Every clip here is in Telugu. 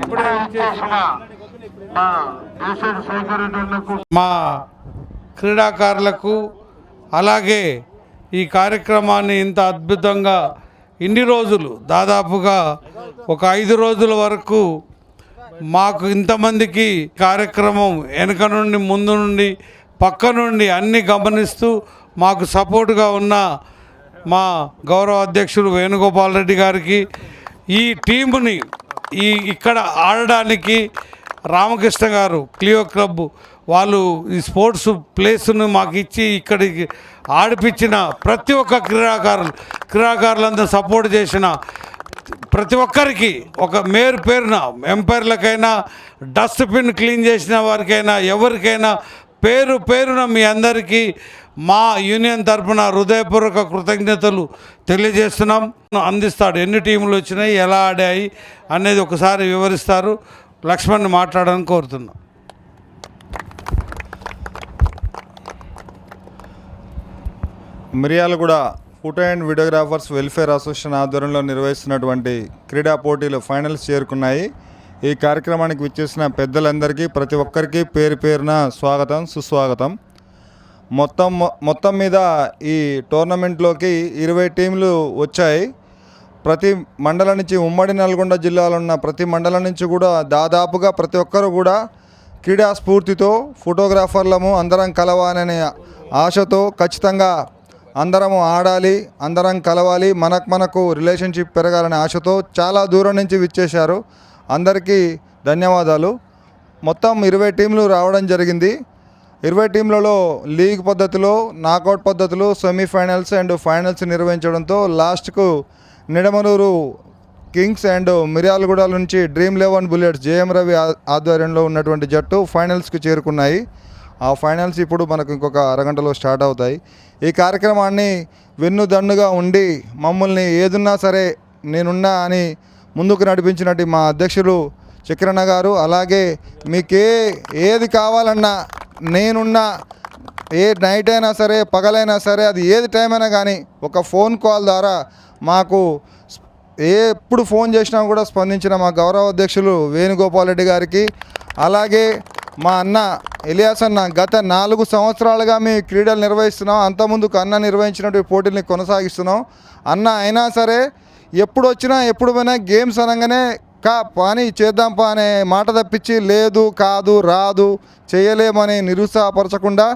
ఇప్పుడే మా క్రీడాకారులకు అలాగే ఈ కార్యక్రమాన్ని ఇంత అద్భుతంగా ఇన్ని రోజులు దాదాపుగా ఒక ఐదు రోజుల వరకు మాకు ఇంతమందికి కార్యక్రమం వెనక నుండి ముందు నుండి పక్క నుండి అన్ని గమనిస్తూ మాకు సపోర్టుగా ఉన్న మా గౌరవ అధ్యక్షుడు వేణుగోపాల్ రెడ్డి గారికి ఈ టీముని ఈ ఇక్కడ ఆడడానికి రామకృష్ణ గారు క్లియో క్లబ్ వాళ్ళు ఈ స్పోర్ట్స్ ప్లేస్ను మాకు ఇచ్చి ఇక్కడికి ఆడిపించిన ప్రతి ఒక్క క్రీడాకారులు క్రీడాకారులందరూ సపోర్ట్ చేసిన ప్రతి ఒక్కరికి ఒక మేరు పేరున ఎంపైర్లకైనా డస్ట్బిన్ క్లీన్ చేసిన వారికైనా ఎవరికైనా పేరు పేరున మీ అందరికీ మా యూనియన్ తరఫున హృదయపూర్వక కృతజ్ఞతలు తెలియజేస్తున్నాం. అందిస్తాడు. ఎన్ని టీములు వచ్చినాయి ఎలా ఆడాయి అనేది ఒకసారి వివరిస్తారు. లక్ష్మణ్ మాట్లాడాలని కోరుతున్నాం. Miryalaguda photo and videographers welfare association ఆధ్వర్యంలో నిర్వహిస్తున్నటువంటి క్రీడా పోటీలు ఫైనల్స్ చేరుకున్నాయి. ఈ కార్యక్రమానికి విచ్చేసిన పెద్దలందరికీ ప్రతి ఒక్కరికి పేరు పేరున స్వాగతం సుస్వాగతం. మొత్తం మొత్తం మీద ఈ టోర్నమెంట్లోకి ఇరవై టీంలు వచ్చాయి. ప్రతి మండలం నుంచి ఉమ్మడి నల్గొండ జిల్లాలో ఉన్న ప్రతి మండలం నుంచి కూడా దాదాపుగా ప్రతి ఒక్కరు కూడా క్రీడా స్ఫూర్తితో ఫోటోగ్రాఫర్లము అందరం కలవాలనే ఆశతో ఖచ్చితంగా అందరము ఆడాలి అందరం కలవాలి మనకు మనకు రిలేషన్షిప్ పెరగాలనే ఆశతో చాలా దూరం నుంచి విచ్చేశారు. అందరికీ ధన్యవాదాలు. మొత్తం ఇరవై టీంలు రావడం జరిగింది. ఇరవై టీంలలో లీగ్ పద్ధతిలో నాకౌట్ పద్ధతిలో సెమీఫైనల్స్ అండ్ ఫైనల్స్ నిర్వహించడంతో లాస్ట్కు నిడమనూరు కింగ్స్ అండ్ మిర్యాలగూడ నుంచి dream eleven bullets JM Ravi ఆధ్వర్యంలో ఉన్నటువంటి జట్టు ఫైనల్స్కి చేరుకున్నాయి. ఆ ఫైనల్స్ ఇప్పుడు మనకు ఇంకొక అరగంటలో స్టార్ట్ అవుతాయి. ఈ కార్యక్రమాన్ని వెన్నుదన్నుగా ఉండి మమ్మల్ని ఏదున్నా సరే నేనున్నా అని ముందుకు నడిపించినట్టు మా అధ్యక్షులు చక్రన్న గారు అలాగే మీకే ఏది కావాలన్నా నేనున్న ఏ నైట్ అయినా సరే పగలైనా సరే అది ఏది టైం అయినా కానీ ఒక ఫోన్ కాల్ ద్వారా మాకు ఏ ఎప్పుడు ఫోన్ చేసినా కూడా స్పందించిన మా గౌరవ అధ్యక్షులు వేణుగోపాల్ రెడ్డి గారికి అలాగే మా అన్న ఎలియాస్ అన్న గత నాలుగు సంవత్సరాలుగా మేము క్రీడలు నిర్వహిస్తున్నాం. అంతకుముందుకు అన్న నిర్వహించినటువంటి పోటీల్ని కొనసాగిస్తున్నాం. అన్న అయినా సరే ఎప్పుడు వచ్చినా ఎప్పుడు పోయినా గేమ్స్ అనగానే కా పని చేద్దాం పా అనే మాట తప్పించి లేదు కాదు రాదు చేయలేమని నిరుత్సాహపరచకుండా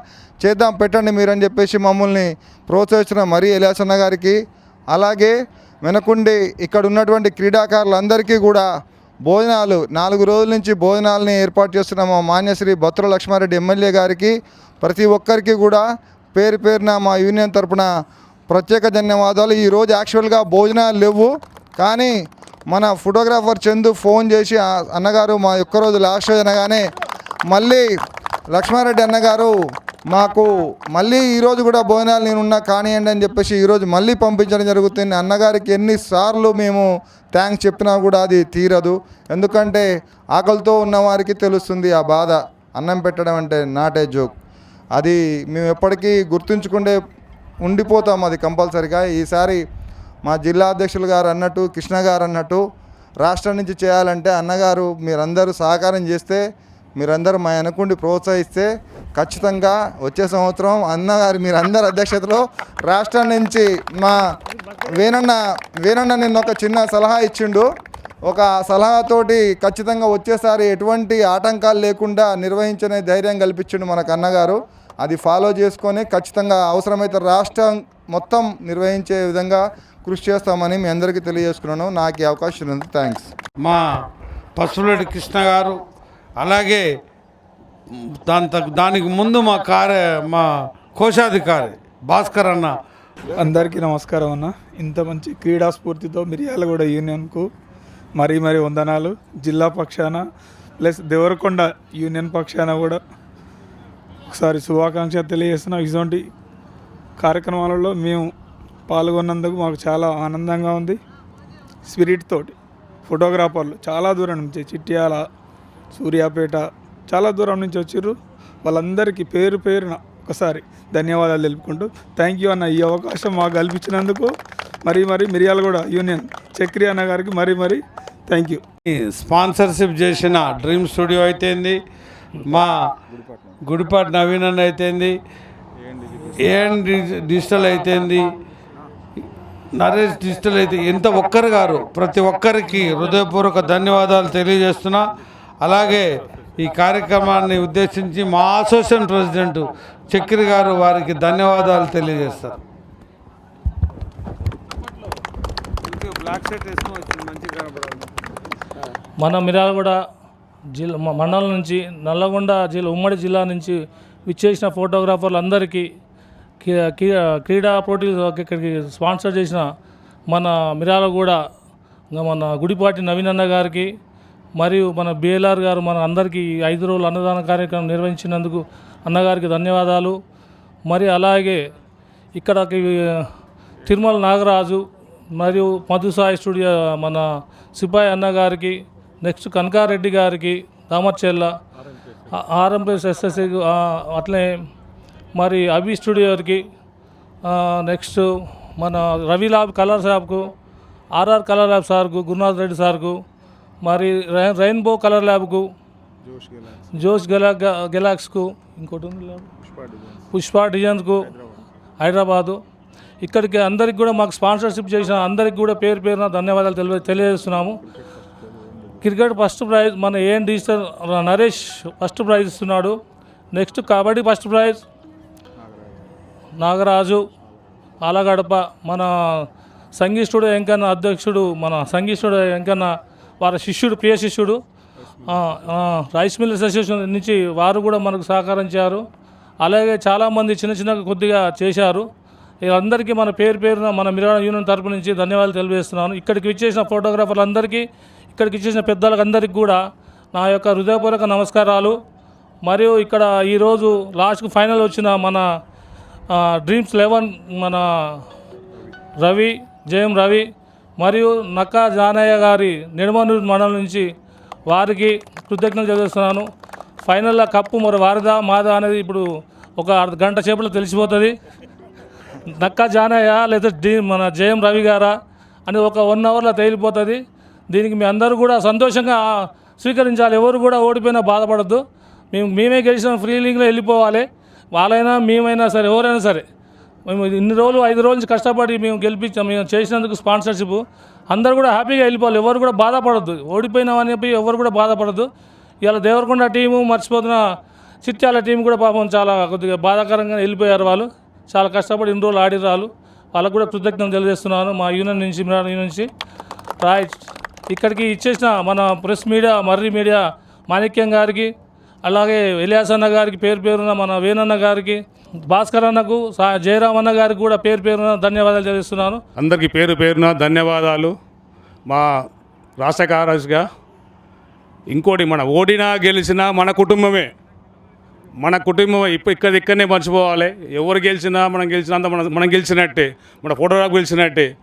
చేద్దాం పెట్టండి మీరని చెప్పేసి మమ్మల్ని ప్రోత్సహించిన మరీ ఎలాసన్న గారికి అలాగే వెనకుండి ఇక్కడ ఉన్నటువంటి క్రీడాకారులందరికీ కూడా భోజనాలు నాలుగు రోజుల నుంచి భోజనాలని ఏర్పాటు చేస్తున్న మా మాన్యశ్రీ బత్తుల లక్ష్మారెడ్డి ఎమ్మెల్యే గారికి ప్రతి ఒక్కరికి కూడా పేరు పేరున మా యూనియన్ తరపున ప్రత్యేక ధన్యవాదాలు. ఈరోజు యాక్చువల్గా భోజనాలు లేవు కానీ మన ఫోటోగ్రాఫర్ చందు ఫోన్ చేసి "ఆ, అన్నగారు మా ఒక్క రోజు లాస్ట్ రోజు అనగానే మళ్ళీ లక్ష్మారెడ్డి అన్నగారు మాకు మళ్ళీ ఈరోజు కూడా భోజనాలు నేనున్నా కానివ్వండి అని చెప్పేసి ఈరోజు మళ్ళీ పంపించడం జరుగుతుంది. అన్నగారికి ఎన్నిసార్లు మేము థ్యాంక్స్ చెప్పినా కూడా అది తీరదు. ఎందుకంటే ఆకలితో ఉన్నవారికి తెలుస్తుంది ఆ బాధ. అన్నం పెట్టడం అంటే నాట్ ఏ జోక్. అది మేము ఎప్పటికీ గుర్తుంచుకుంటే ఉండిపోతాం అది కంపల్సరిగా. ఈసారి మా జిల్లా అధ్యక్షులు గారు అన్నట్టు కృష్ణ గారు అన్నట్టు రాష్ట్రం నుంచి చేయాలంటే అన్నగారు మీరందరూ సహకారం చేస్తే మీరందరూ మా వెనకుండి ప్రోత్సహిస్తే ఖచ్చితంగా వచ్చే సంవత్సరం అన్నగారు మీరందరు అధ్యక్షతలో రాష్ట్రం నుంచి మా వేనన్న వేనన్న నిన్న ఒక చిన్న సలహా ఇచ్చిండు. ఒక సలహాతోటి ఖచ్చితంగా వచ్చేసారి ఎటువంటి ఆటంకాలు లేకుండా నిర్వహించనే ధైర్యం కల్పించిండు మనకు అన్నగారు. అది ఫాలో చేసుకొని ఖచ్చితంగా అవసరమైతే రాష్ట్రం మొత్తం నిర్వహించే విధంగా కృషి చేస్తామని మీ అందరికీ తెలియజేసుకున్నాను. నాకు ఈ అవకాశం ఉంది థ్యాంక్స్. మా పసుపులెడ్డి కృష్ణ గారు అలాగే దాని దానికి ముందు మా కార్య మా కోశాధికారి భాస్కర్ అన్న. అందరికీ నమస్కారం అన్న. ఇంత మంచి క్రీడా స్ఫూర్తితో మిర్యాలగూడ యూనియన్కు మరీ మరీ వందనాలు. జిల్లా పక్షాన ప్లస్ దేవరకొండ యూనియన్ పక్షాన కూడా ఒకసారి శుభాకాంక్ష తెలియజేస్తున్నాం. ఇటువంటి కార్యక్రమాలలో మేము పాల్గొన్నందుకు మాకు చాలా ఆనందంగా ఉంది. స్పిరిట్ తోటి ఫోటోగ్రాఫర్లు చాలా దూరం నుంచి చిట్యాల సూర్యాపేట చాలా దూరం నుంచి వచ్చిర్రు. వాళ్ళందరికీ పేరు పేరున ఒకసారి ధన్యవాదాలు తెలుపుకుంటూ థ్యాంక్ యూ అన్న ఈ అవకాశం మాకు కల్పించినందుకు మరీ మరీ మిర్యాలగూడ యూనియన్ చక్రి అన్న గారికి మరీ మరీ థ్యాంక్ యూ. స్పాన్సర్షిప్ చేసిన డ్రీమ్ స్టూడియో అయితేంది మా గుడిపాటి నవీన్ అన్న అయితేంది ఏఎన్ డి- డిజిటల్ అయితేంది నరేష్ డిజిటల్ అయితే ఎంత ఒక్కరు గారు ప్రతి ఒక్కరికి హృదయపూర్వక ధన్యవాదాలు తెలియజేస్తున్నా. అలాగే ఈ కార్యక్రమాన్ని ఉద్దేశించి మా అసోసియేషన్ ప్రెసిడెంట్ చక్రి గారు వారికి ధన్యవాదాలు తెలియజేస్తారు. మన మిర్యాలగూడ జిల్లా మండలం నుంచి నల్లగొండ జిల్లా ఉమ్మడి జిల్లా నుంచి విచ్చేసిన ఫోటోగ్రాఫర్లు అందరికీ క్రీ- క్రీ- క్రీడా పోటీలు ఇక్కడికి స్పాన్సర్ చేసిన మన మిర్యాలగూడ ఇంకా మన గుడిపాటి నవీన్ అన్న గారికి మరియు మన బిఎల్ఆర్ గారు మన అందరికీ ఐదు రోజులు అన్నదాన కార్యక్రమం నిర్వహించినందుకు అన్నగారికి ధన్యవాదాలు. మరి అలాగే ఇక్కడకి తిరుమల నాగరాజు మరియు మధుసాయి స్టూడియో మన సిపాయి అన్నగారికి నెక్స్ట్ కనకారెడ్డి గారికి దామర్చెల్ల ఆర్ఎంపీఎస్ ఎస్ఎస్సి అట్లే మరి అభి స్టూడియోకి నెక్స్ట్ మన రవి ల్యాబ్ కలర్ షాప్కు ఆర్ఆర్ కలర్ ల్యాబ్ సార్కు గురునాథ్ రెడ్డి సార్కు మరి రెయిన్బో కలర్ ల్యాబ్కు జోష్ గెలా గెలాక్స్కు ఇంకోటి పుష్ప డిజైన్స్కు హైదరాబాదు. ఇక్కడికి అందరికి కూడా మాకు స్పాన్సర్షిప్ చేసిన అందరికి కూడా పేరు పేరున ధన్యవాదాలు తెలియ తెలియజేస్తున్నాము. క్రికెట్ ఫస్ట్ ప్రైజ్ మన ఏం డిజిటల్ నరేష్ ఫస్ట్ ప్రైజ్ ఇస్తున్నాడు. Next kabaddi first prize. Nagaraju Alagadapa మన సంగీత వెంకన్న అధ్యక్షుడు మన సంగీత వెంకన్న వారి శిష్యుడు ప్రియ శిష్యుడు. రైస్ మిల్ అసోసియేషన్ నుంచి వారు కూడా మనకు సహకరించారు అలాగే చాలామంది చిన్న చిన్న కొద్దిగా చేశారు. వీళ్ళందరికీ మన పేరు పేరున మన మిరాణ యూనియన్ తరపు నుంచి ధన్యవాదాలు తెలియజేస్తున్నాను. ఇక్కడికి ఇచ్చేసిన ఫోటోగ్రాఫర్లందరికీ ఇక్కడికి ఇచ్చేసిన పెద్దలకందరికీ కూడా నా యొక్క హృదయపూర్వక నమస్కారాలు. మరియు ఇక్కడ ఈరోజు లాస్ట్కు ఫైనల్ వచ్చిన మన డ్రీమ్స్ లెవెన్ మన రవి జయం రవి మరియు నక్కా జానయ్య గారి నిడమనూరు మండలం నుంచి వారికి కృతజ్ఞతలు చదివిస్తున్నాను ఫైనల్లో కప్పు మరి వారిదా మాదా అనేది ఇప్పుడు ఒక అర్ధ గంట సేపట్లో తెలిసిపోతుంది. నక్కా జానయ్య లేదా డీ మన జయం రవి గారా అని ఒక వన్ అవర్లో తేలిపోతుంది. దీనికి మీ అందరూ కూడా సంతోషంగా స్వీకరించాలి. ఎవరు కూడా ఓడిపోయినా బాధపడద్దు. మేము మేమే గెలిచిన ఫ్రీలింగ్లో వెళ్ళిపోవాలి. వాళ్ళైనా మేమైనా సరే ఎవరైనా సరే మేము ఇన్ని రోజులు ఐదు రోజుల నుంచి కష్టపడి మేము గెలిపించాం మేము చేసినందుకు స్పాన్సర్షిప్. అందరు కూడా హ్యాపీగా వెళ్ళిపోవాలి ఎవరు కూడా బాధపడద్దు. ఓడిపోయినామని చెప్పి ఎవరు కూడా బాధపడద్దు. ఇవాళ దేవరకొండ టీము మర్చిపోతున్న చిట్యాల టీం కూడా పాపం చాలా కొద్దిగా బాధాకరంగా వెళ్ళిపోయారు వాళ్ళు. చాలా కష్టపడి ఇన్ని రోజులు ఆడి రాళ్ళు వాళ్ళకు కూడా కృతజ్ఞతలు తెలియజేస్తున్నాను మా యూనియన్ నుంచి యూనియన్ నుంచి. ఇక్కడికి ఇచ్చేసిన మన press media Marri media Manikyam గారికి అలాగే ఎలియాస్ అన్న గారికి పేరు పేరున మన వేణన్న గారికి భాస్కర్ అన్నకు సా- జయరామ్ అన్న గారికి కూడా పేరు పేరున ధన్యవాదాలు తెలియజేస్తున్నాను అందరికీ పేరు పేరున ధన్యవాదాలు. మా రాష్ట్ర కార్యదర్శిగా ఇంకోటి మన ఓడినా గెలిచినా మన కుటుంబమే. మన కుటుంబం ఇప్పుడు ఇక్కడ ఇక్కడనే మర్చిపోవాలి. ఎవరు గెలిచినా మనం గెలిచినంత మనం మనం గెలిచినట్టే. మన ఫోటోగ్రాఫ్ గెలిచినట్టే.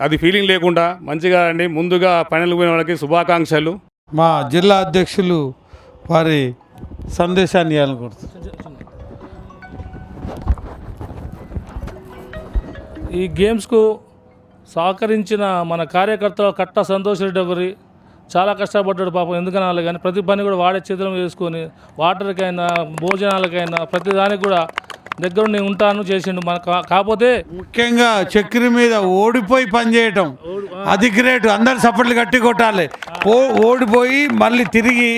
అది ఫీలింగ్ లేకుండా మంచిగా అండి. ముందుగా పైనల్ పోయిన వాళ్ళకి శుభాకాంక్షలు. మా జిల్లా అధ్యక్షులు వారి సందేశాన్ని ఇవ్వాలనుకుంటున్నారు ఈ గేమ్స్కు సహకరించిన మన కార్యకర్త కట్ట సంతోష్ రెడ్డి ఒకరి చాలా కష్టపడ్డాడు పాపం ఎందుకనాలి కానీ ప్రతి పని కూడా వాడే చేతులు వేసుకొని వాటర్కైనా భోజనాలకైనా ప్రతి దానికి కూడా దగ్గరుండి ఉంటాను చేసిండు. మన కాకపోతే ముఖ్యంగా చక్రి మీద ఓడిపోయి పనిచేయటం అది గ్రేట్. అందరు సపోర్ట్లు గట్టి కొట్టాలి. ఓ ఓడిపోయి మళ్ళీ తిరిగి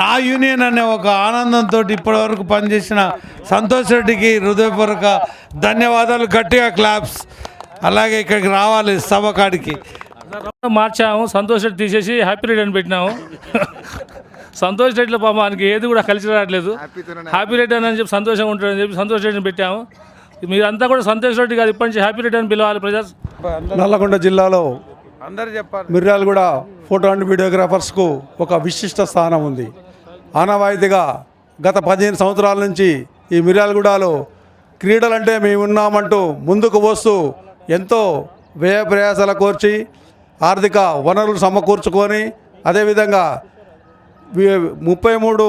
నా యూనియన్ అనే ఒక ఆనందంతో ఇప్పటివరకు పనిచేసిన సంతోష్ రెడ్డికి హృదయపూర్వక ధన్యవాదాలు. గట్టిగా క్లాప్స్. అలాగే ఇక్కడికి రావాలి సభ కాడికి. మార్చాము. సంతోష్ రెడ్డి తీసేసి హ్యాపీ రెడ్డి అని పెట్టినాము. సంతోష్ రెడ్డిలో పాపానికి ఏది కూడా కలిసి రావట్లేదు. హ్యాపీ రెడ్డి అని చెప్పి సంతోషంగా ఉంటాడని చెప్పి సంతోష్ రెడ్డిని పెట్టాము. మీరంతా కూడా సంతోష్ రెడ్డి గారు ఇప్పటి నుంచి హ్యాపీ రెడ్డి అని పిలవాలి ప్రజా. నల్లగొండ జిల్లాలో అందరు చెప్పాలి మిర్యాలగూడ ఫోటో అండ్ వీడియోగ్రాఫర్స్కు ఒక విశిష్ట స్థానం ఉంది. ఆనవాయితీగా గత పదిహేను సంవత్సరాల నుంచి ఈ మిర్యాలగూడలో క్రీడలంటే మేము ఉన్నామంటూ ముందుకు వస్తూ ఎంతో వ్యయ ప్రయాసాల కోర్చి ఆర్థిక వనరులు సమకూర్చుకొని అదేవిధంగా ముప్పై మూడు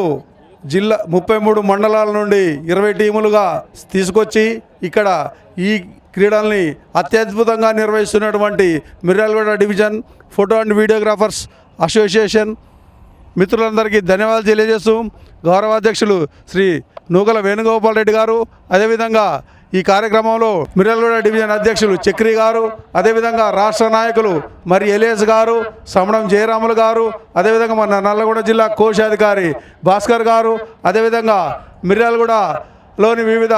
జిల్లా ముప్పై మూడు మండలాల నుండి ఇరవై టీములుగా తీసుకొచ్చి ఇక్కడ ఈ క్రీడల్ని అత్యద్భుతంగా నిర్వహిస్తున్నటువంటి Miryalaguda division photo and videographers association మిత్రులందరికీ ధన్యవాదాలు తెలియజేస్తూ గౌరవాధ్యక్షులు శ్రీ నూకల వేణుగోపాల్ రెడ్డి గారు. అదేవిధంగా ఈ కార్యక్రమంలో మిర్రల్గూడ డివిజన్ అధ్యక్షులు చక్రి గారు అదేవిధంగా రాష్ట్ర నాయకులు మరి ఎలేస్ గారు సమడం జయరాములు గారు అదేవిధంగా మన నల్లగొండ జిల్లా కోశాధికారి భాస్కర్ గారు అదేవిధంగా మిర్యాలగూడలోని వివిధ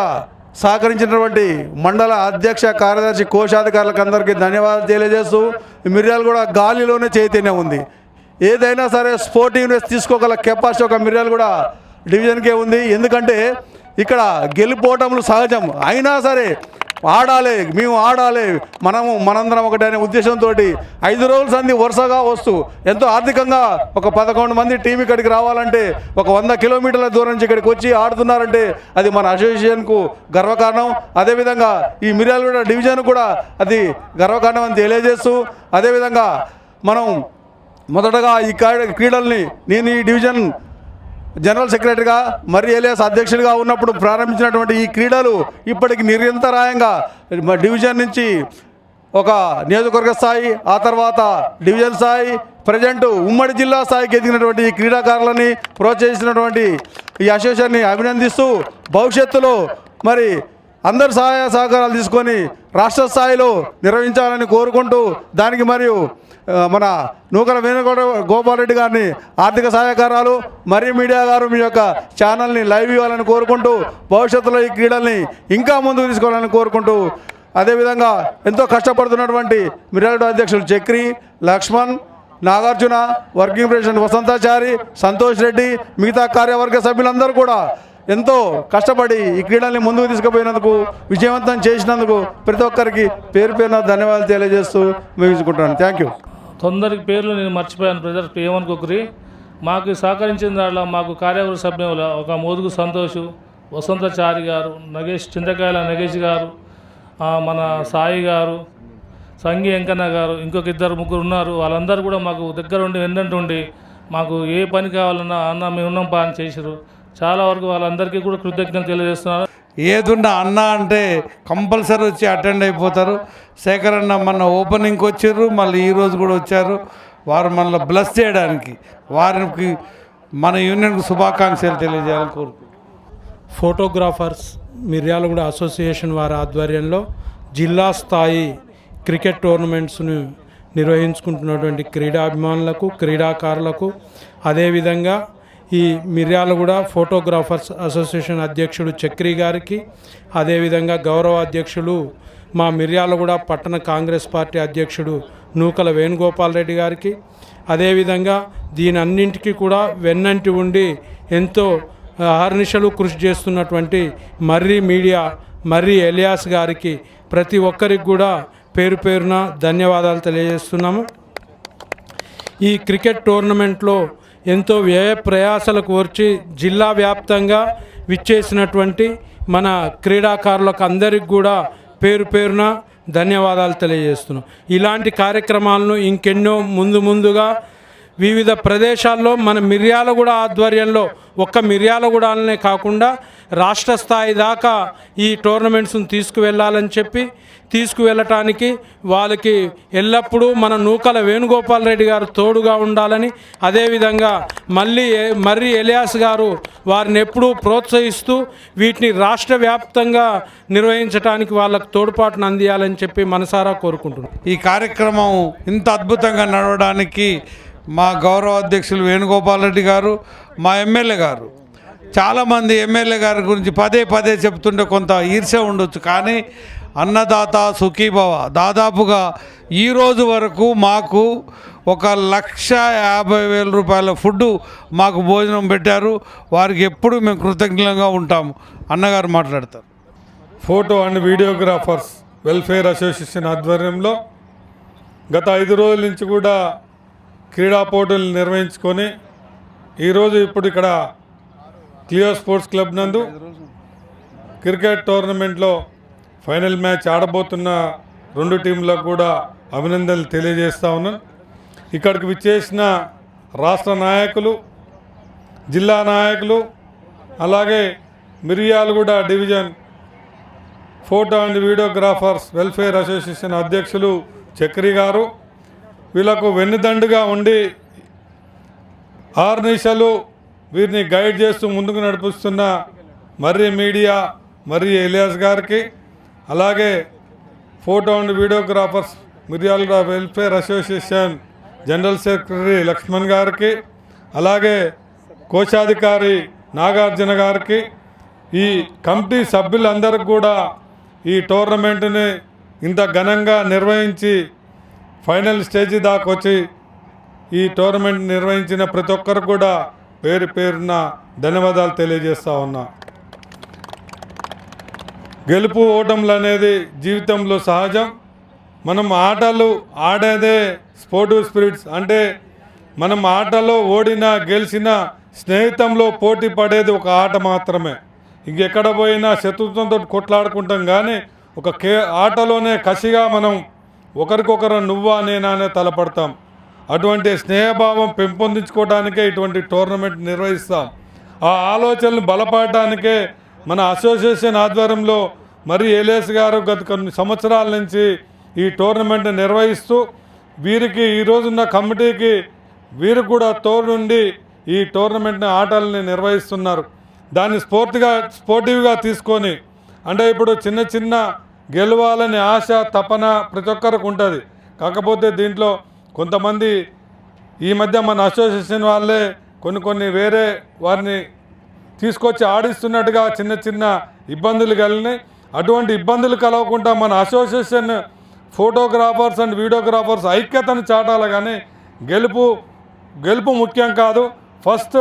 సహకరించినటువంటి మండల అధ్యక్ష కార్యదర్శి కోశాధికారులకు అందరికీ ధన్యవాదాలు తెలియజేస్తూ మిర్యాలగూడ గాలిలోనే చైతన్యం ఉంది. ఏదైనా సరే స్పోర్టివ్నెస్ తీసుకోగల కెపాసిటీ ఒక మిర్యాలగూడ డివిజన్కే ఉంది. ఎందుకంటే ఇక్కడ గెలిపోవటంలో సహజం. అయినా సరే ఆడాలి మేము ఆడాలి. మనము మనందరం ఒకటి అనే ఉద్దేశంతో ఐదు రోజుల సంది వరుసగా వస్తూ ఎంతో ఆర్థికంగా ఒక పదకొండు మంది టీం ఇక్కడికి రావాలంటే ఒక వంద కిలోమీటర్ల దూరం నుంచి ఇక్కడికి వచ్చి ఆడుతున్నారంటే అది మన అసోసియేషన్కు గర్వకారణం. అదేవిధంగా ఈ మిర్యాలగూడ డివిజన్ కూడా అది గర్వకారణం అని తెలియజేస్తూ అదేవిధంగా మనం మొదటగా ఈ క్రీడ క్రీడల్ని నేను ఈ డివిజన్ జనరల్ సెక్రటరీగా మరి ఏలియాస్ అధ్యక్షుడిగా ఉన్నప్పుడు ప్రారంభించినటువంటి ఈ క్రీడలు ఇప్పటికి నిరంతరాయంగా డివిజన్ నుంచి ఒక నియోజకవర్గ స్థాయి ఆ తర్వాత డివిజన్ స్థాయి ప్రజెంట్ ఉమ్మడి జిల్లా స్థాయికి ఎదిగినటువంటి ఈ క్రీడాకారులని ప్రోత్సహిస్తున్నటువంటి ఈ అసోసియేషన్ని అభినందిస్తూ భవిష్యత్తులో మరి అందరు సహాయ సహకారాలు తీసుకొని రాష్ట్ర స్థాయిలో నిర్వహించాలని కోరుకుంటూ దానికి మరియు మన నూకల వేణుగోడ గోపాలరెడ్డి గారిని ఆర్థిక సహాయకారాలు మరియు మీడియా గారు మీ యొక్క ఛానల్ని లైవ్ ఇవ్వాలని కోరుకుంటూ భవిష్యత్తులో ఈ క్రీడల్ని ఇంకా ముందుకు తీసుకోవాలని కోరుకుంటూ అదేవిధంగా ఎంతో కష్టపడుతున్నటువంటి మిరాడు అధ్యక్షులు చక్రి లక్ష్మణ్ నాగార్జున వర్కింగ్ ప్రెసిడెంట్ వసంతాచారి సంతోష్ రెడ్డి మిగతా కార్యవర్గ సభ్యులందరూ కూడా ఎంతో కష్టపడి ఈ క్రీడల్ని ముందుకు తీసుకుపోయినందుకు విజయవంతం చేసినందుకు ప్రతి ఒక్కరికి పేరు పేరున ధన్యవాదాలు తెలియజేస్తూ ముగించుకుంటున్నాను. థ్యాంక్ యూ కొందరికి పేర్లు నేను మర్చిపోయాను బ్రదర్. ఏమనుకోకరి మాకు సహకరించిన దాంట్లో మాకు కార్యవర్గ సభ్యులు ఒక మోదుగు సంతోష్ వసంతచారి గారు నగేష్ చింతకాయల నగేష్ గారు మన సాయి గారు సంగి వెంకన్న గారు ఇంకొక ఇద్దరు ముగ్గురు ఉన్నారు. వాళ్ళందరూ కూడా మాకు దగ్గర ఉండి వెన్నంటుండి మాకు ఏ పని కావాలన్నా అన్న మేము ఉన్నాం పని చేశారు చాలా వరకు వాళ్ళందరికీ కూడా కృతజ్ఞత తెలియజేస్తున్నారు. ఏదున్నా అన్న అంటే కంపల్సరీ వచ్చి అటెండ్ అయిపోతారు. శేఖర్ అన్న మన ఓపెనింగ్కి వచ్చారు మళ్ళీ ఈరోజు కూడా వచ్చారు. వారు మనల్ని బ్లస్ చేయడానికి వారికి మన యూనియన్కు శుభాకాంక్షలు తెలియజేయాలని కోరుకుంటున్నాను ఫోటోగ్రాఫర్స్ మిర్యాలగూడ అసోసియేషన్ వారి ఆధ్వర్యంలో జిల్లా స్థాయి క్రికెట్ టోర్నమెంట్స్ను నిర్వహించుకుంటున్నటువంటి క్రీడాభిమానులకు క్రీడాకారులకు అదేవిధంగా ఈ మిర్యాలగూడ ఫోటోగ్రాఫర్స్ అసోసియేషన్ అధ్యక్షుడు చక్రి గారికి అదేవిధంగా గౌరవ అధ్యక్షులు మా మిర్యాలగూడ పట్టణ కాంగ్రెస్ పార్టీ అధ్యక్షుడు నూకల వేణుగోపాల్ రెడ్డి గారికి అదేవిధంగా దీని అన్నింటికీ కూడా వెన్నంటి ఉండి ఎంతో అహర్నిశలు కృషి చేస్తున్నటువంటి మర్రి మీడియా మర్రి ఎలియాస్ గారికి ప్రతి ఒక్కరికి కూడా పేరు పేరున ధన్యవాదాలు తెలియజేస్తున్నాము. ఈ క్రికెట్ టోర్నమెంట్లో ఎంతో వ్యయ ప్రయాసలకు వచ్చి జిల్లా వ్యాప్తంగా విచ్చేసినటువంటి మన క్రీడాకారులకు అందరికి కూడా పేరు పేరున ధన్యవాదాలు తెలియజేస్తున్నాం. ఇలాంటి కార్యక్రమాలను ఇంకెన్నో ముందు ముందుగా వివిధ ప్రదేశాల్లో మన మిర్యాలగూడ ఆధ్వర్యంలో ఒక్క మిర్యాలగూడనే కాకుండా రాష్ట్ర స్థాయి దాకా ఈ టోర్నమెంట్స్ను తీసుకువెళ్ళాలని చెప్పి తీసుకువెళ్ళటానికి వాళ్ళకి ఎల్లప్పుడూ మన నూకల వేణుగోపాల్ రెడ్డి గారు తోడుగా ఉండాలని అదేవిధంగా మళ్ళీ మర్రి ఎలియాస్ గారు వారిని ఎప్పుడూ ప్రోత్సహిస్తూ వీటిని రాష్ట్ర వ్యాప్తంగా నిర్వహించడానికి వాళ్ళకు తోడ్పాటును అందియాలని చెప్పి మనసారా కోరుకుంటున్నాం. ఈ కార్యక్రమం ఇంత అద్భుతంగా నడవడానికి మా గౌరవ అధ్యక్షులు వేణుగోపాల్ రెడ్డి గారు మా ఎమ్మెల్యే గారు. చాలామంది ఎమ్మెల్యే గారి గురించి పదే పదే చెప్తుంటే కొంత ఈర్ష్య ఉండొచ్చు కానీ అన్నదాత సుఖీభవ. దాదాపుగా ఈ రోజు వరకు మాకు ఒక లక్ష యాభై వేల రూపాయల ఫుడ్ మాకు భోజనం పెట్టారు. వారికి ఎప్పుడు మేము కృతజ్ఞంగా ఉంటాము. అన్నగారు మాట్లాడతారు. Photo and videographers welfare association ఆధ్వర్యంలో గత ఐదు రోజుల నుంచి కూడా క్రీడా పోటీలు నిర్వహించుకొని ఈరోజు ఇప్పుడు ఇక్కడ క్లియో స్పోర్ట్స్ క్లబ్ నందు క్రికెట్ టోర్నమెంట్లో ఫైనల్ మ్యాచ్ ఆడబోతున్న రెండు టీంలకు కూడా అభినందనలు తెలియజేస్తా ఉన్నాను. ఇక్కడికి విచ్చేసిన రాష్ట్ర నాయకులు జిల్లా నాయకులు అలాగే Miryalaguda division photo and videographers welfare association అధ్యక్షులు చక్రి గారు వీళ్ళకు వెన్నుదండుగా ఉండి ఆర్నిషలు వీరిని గైడ్ చేస్తూ ముందుకు నడిపిస్తున్న మర్రి మీడియా మర్రి ఎలియాస్ గారికి అలాగే photo and videographers Miryala welfare association general secretary Laxman గారికి అలాగే కోశాధికారి నాగార్జున గారికి ఈ కమిటీ సభ్యులందరికీ కూడా ఈ టోర్నమెంట్ని ఇంత ఘనంగా నిర్వహించి ఫైనల్ స్టేజ్ దాకా వచ్చి ఈ టోర్నమెంట్ నిర్వహించిన ప్రతి ఒక్కరు కూడా పేరు పేరున ధన్యవాదాలు తెలియజేస్తా ఉన్నా. గెలుపు ఓటములు అనేది జీవితంలో సహజం. మనం ఆటలు ఆడేదే స్పోర్టివ్ స్పిరిట్స్. అంటే మనం ఆటలో ఓడినా గెలిచినా స్నేహితంలో పోటీ పడేది ఒక ఆట మాత్రమే. ఇంకెక్కడ పోయినా శత్రుత్వంతో కొట్లాడుకుంటాం కానీ ఒక కే ఆటలోనే కసిగా మనం ఒకరికొకరు నువ్వా నేనానే తలపడతాం. అటువంటి స్నేహభావం పెంపొందించుకోవడానికే ఇటువంటి టోర్నమెంట్ నిర్వహిస్తాం. ఆ ఆలోచనలు బలపడటానికే మన అసోసియేషన్ ఆధ్వర్యంలో మరి ఏలేస్ గారు గత కొన్ని సంవత్సరాల నుంచి ఈ టోర్నమెంట్ నిర్వహిస్తూ వీరికి ఈరోజున్న కమిటీకి వీరు కూడా తోడుండి ఈ టోర్నమెంట్ ఆటలని నిర్వహిస్తున్నారు. దాన్ని స్పోర్ట్గా స్పోర్టివ్గా తీసుకొని అంటే ఇప్పుడు చిన్న చిన్న గెలవాలని ఆశ తపన ప్రతి ఒక్కరికి ఉంటుంది. కాకపోతే దీంట్లో కొంతమంది ఈ మధ్య మన అసోసియేషన్ వాళ్ళే కొన్ని కొన్ని వేరే వారిని తీసుకొచ్చి ఆడిస్తున్నట్టుగా చిన్న చిన్న ఇబ్బందులు కలిగినాయి. అటువంటి ఇబ్బందులు కలవకుండా మన అసోసియేషన్ ఫోటోగ్రాఫర్స్ అండ్ వీడియోగ్రాఫర్స్ ఐక్యతను చాటాలి కానీ గెలుపు గెలుపు ముఖ్యం కాదు. ఫస్ట్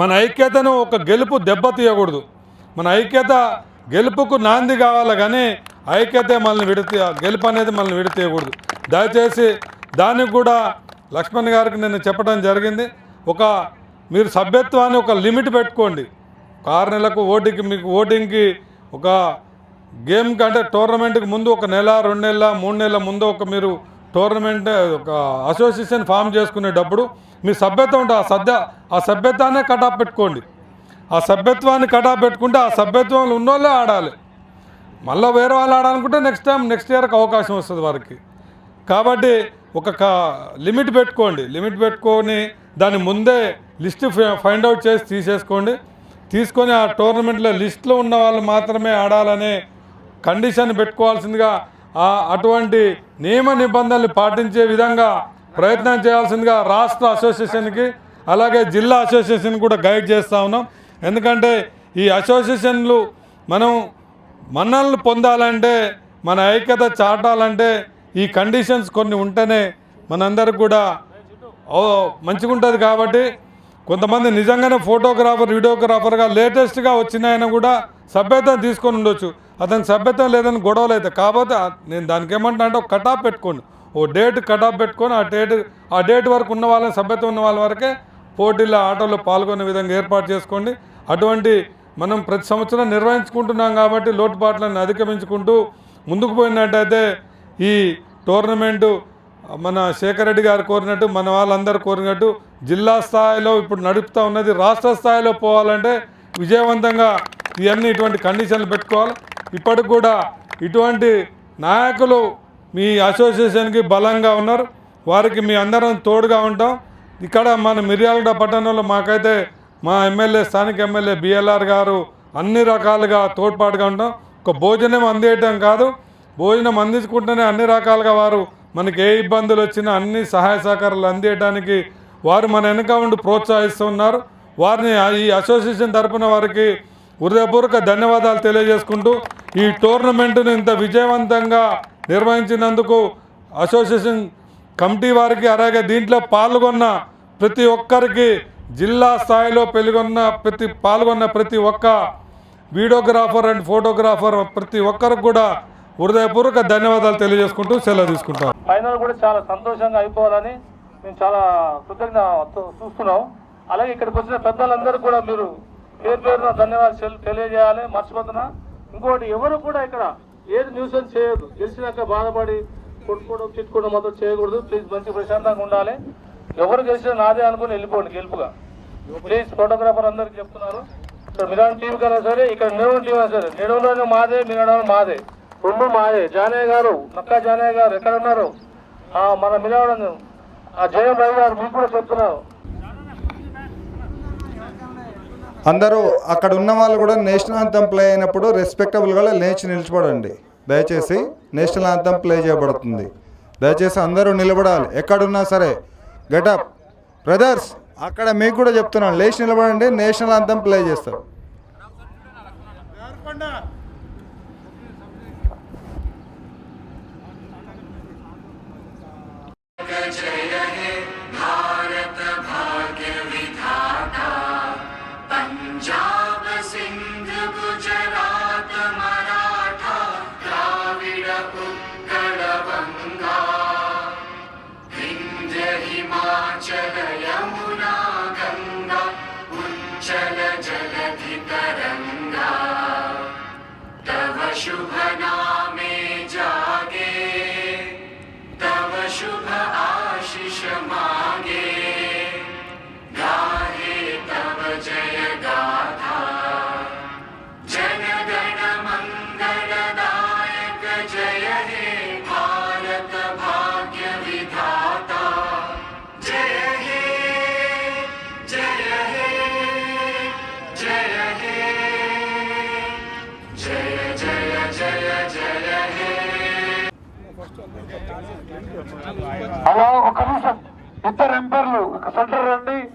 మన ఐక్యతను ఒక గెలుపు దెబ్బతీయకూడదు మన ఐక్యత గెలుపుకు నాంది కావాలి కానీ ఐక్యత మనల్ని విడతీ గెలుపు అనేది మనల్ని విడతీయకూడదు. దయచేసి దానికి కూడా లక్ష్మణ్ గారికి నేను చెప్పడం జరిగింది. ఒక మీరు సభ్యత్వాన్ని ఒక లిమిట్ పెట్టుకోండి. ఆరు నెలలకు ఓటింగ్కి మీకు ఓటింగ్కి ఒక గేమ్ కంటే టోర్నమెంట్కి ముందు ఒక నెల రెండు నెలల మూడు నెలల ముందు ఒక మీరు టోర్నమెంట్ ఒక అసోసియేషన్ ఫామ్ చేసుకునేటప్పుడు మీ సభ్యత్వం ఉంటే ఆ సభ్య ఆ సభ్యత్వాన్ని కటాప్ పెట్టుకోండి. ఆ సభ్యత్వాన్ని కటా పెట్టుకుంటే ఆ సభ్యత్వంలో ఉన్నోళ్ళే ఆడాలి. మళ్ళీ వేరే వాళ్ళు ఆడాలనుకుంటే నెక్స్ట్ టైం నెక్స్ట్ ఇయర్కి అవకాశం వస్తుంది వారికి. కాబట్టి ఒక లిమిట్ పెట్టుకోండి. లిమిట్ పెట్టుకొని దాని ముందే లిస్ట్ ఫైండ్ అవుట్ చేసి తీసేసుకోండి. తీసుకొని ఆ టోర్నమెంట్లో లిస్ట్లో ఉన్న వాళ్ళు మాత్రమే ఆడాలనే కండిషన్ పెట్టుకోవాల్సిందిగా ఆ అటువంటి నియమ నిబంధనలు పాటించే విధంగా ప్రయత్నం చేయాల్సిందిగా రాష్ట్ర అసోసియేషన్కి అలాగే జిల్లా అసోసియేషన్ కూడా గైడ్ చేస్తూ ఉన్నాం. ఎందుకంటే ఈ అసోసియేషన్లు మనం మన్నలను పొందాలంటే మన ఐక్యత చాటాలంటే ఈ కండిషన్స్ కొన్ని ఉంటేనే మనందరికి కూడా ఓ మంచిగా ఉంటుంది కాబట్టి కొంతమంది నిజంగానే ఫోటోగ్రాఫర్ వీడియోగ్రాఫర్గా లేటెస్ట్గా వచ్చిన ఆయన కూడా సభ్యత్వం తీసుకొని ఉండొచ్చు. అతని సభ్యతం లేదని గొడవలు అయితే కాకపోతే నేను దానికి ఏమంటా అంటే ఒక కటాప్ పెట్టుకోండి. ఓ డేట్ కటాప్ పెట్టుకొని ఆ డేట్ ఆ డేట్ వరకు ఉన్న వాళ్ళని సభ్యత ఉన్న వాళ్ళ వరకే పోటీల ఆటల్లో పాల్గొనే విధంగా ఏర్పాటు చేసుకోండి. అటువంటి మనం ప్రతి సంవత్సరం నిర్వహించుకుంటున్నాం కాబట్టి లోటుపాట్లను అధిగమించుకుంటూ ముందుకు పోయినట్టయితే ఈ టోర్నమెంటు మన శేఖర్ రెడ్డి గారు కోరినట్టు మన వాళ్ళందరూ కోరినట్టు జిల్లా స్థాయిలో ఇప్పుడు నడుపుతూ ఉన్నది. రాష్ట్ర స్థాయిలో పోవాలంటే విజయవంతంగా ఇవన్నీ ఇటువంటి కండిషన్లు పెట్టుకోవాలి. ఇప్పటికి కూడా ఇటువంటి నాయకులు మీ అసోసియేషన్కి బలంగా ఉన్నారు. వారికి మీ అందరం తోడుగా ఉంటాం. ఇక్కడ మన మిర్యాలగూడ పట్టణంలో మాకైతే మా ఎమ్మెల్యే స్థానిక ఎమ్మెల్యే బిఎల్ఆర్ గారు అన్ని రకాలుగా తోడ్పాటుగా ఉంటాం ఒక భోజనం అందేయటం కాదు. భోజనం అందించుకుంటేనే అన్ని రకాలుగా వారు మనకి ఏ ఇబ్బందులు వచ్చినా అన్ని సహాయ సహకారాలు అందేయడానికి వారు మన వెనుక ఉండి ప్రోత్సహిస్తున్నారు వారిని ఈ అసోసియేషన్ తరపున వారికి హృదయపూర్వక ధన్యవాదాలు తెలియజేసుకుంటూ ఈ టోర్నమెంట్ను ఇంత విజయవంతంగా నిర్వహించినందుకు అసోసియేషన్ కమిటీ వారికి అలాగే దీంట్లో పాల్గొన్న ప్రతి ఒక్కరికి జిల్లా స్థాయిలో పెళ్ళిగొన్న ప్రతి పాల్గొన్న ప్రతి ఒక్క వీడియోగ్రాఫర్ అండ్ ఫోటోగ్రాఫర్ ప్రతి ఒక్కరికి కూడా హృదయపూర్వక ధన్యవాదాలు తెలియజేసుకుంటూ సెలవు తీసుకుంటాం. ఫైనల్ కూడా చాలా సంతోషంగా అయిపోవాలని మేము చాలా కృతజ్ఞ చూస్తున్నాం. అలాగే ఇక్కడికి వచ్చిన పెద్దలందరూ కూడా మీరు పేరు పేరున ధన్యవాదాలు తెలియజేయాలి. మర్చిపోతున్నా. ఇంకోటి ఎవరు కూడా ఇక్కడ ఏది న్యూసెన్స్ చేయదు గెలిచినాక బాధపడి కొట్టుకోవడం తిట్టుకోవడం మొత్తం చేయకూడదు. ప్లీజ్ మంచి ప్రశాంతంగా ఉండాలి. ఎవరు గెలిచినా నాదే అనుకుని వెళ్ళిపోండి గెలుపుగా. ప్లీజ్ ఫోటోగ్రాఫర్ అందరికి చెప్తున్నారు. ఇక్కడ మిరాన్ టీం కన్నా సరే ఇక్కడ నిడవ టీం అయినా సరే నిడవలోనే మాదే మిరాడలో మాదే. రెండు మాదే. జానయ్య గారు నక్కా జానయ్య గారు ఎక్కడ ఉన్నారు మన మిరాడ ఆ జయం రవి గారు మీకు కూడా చెప్తున్నారు. అందరూ అక్కడ ఉన్న వాళ్ళు కూడా నేషనల్ అంతం ప్లే అయినప్పుడు రెస్పెక్టబుల్గా లేచి నిలిచిపోడండి దయచేసి నేషనల్ ఆంతం ప్లే చేయబడుతుంది. దయచేసి అందరూ నిలబడాలి. ఎక్కడున్నా సరే. గెటప్ బ్రదర్స్ అక్కడ మీకు కూడా చెప్తున్నాను. లేచి నిలబడండి. నేషనల్ ఆంతం ప్లే చేస్తారు. Supernova. అలా ఒక సెంటర్ రండి.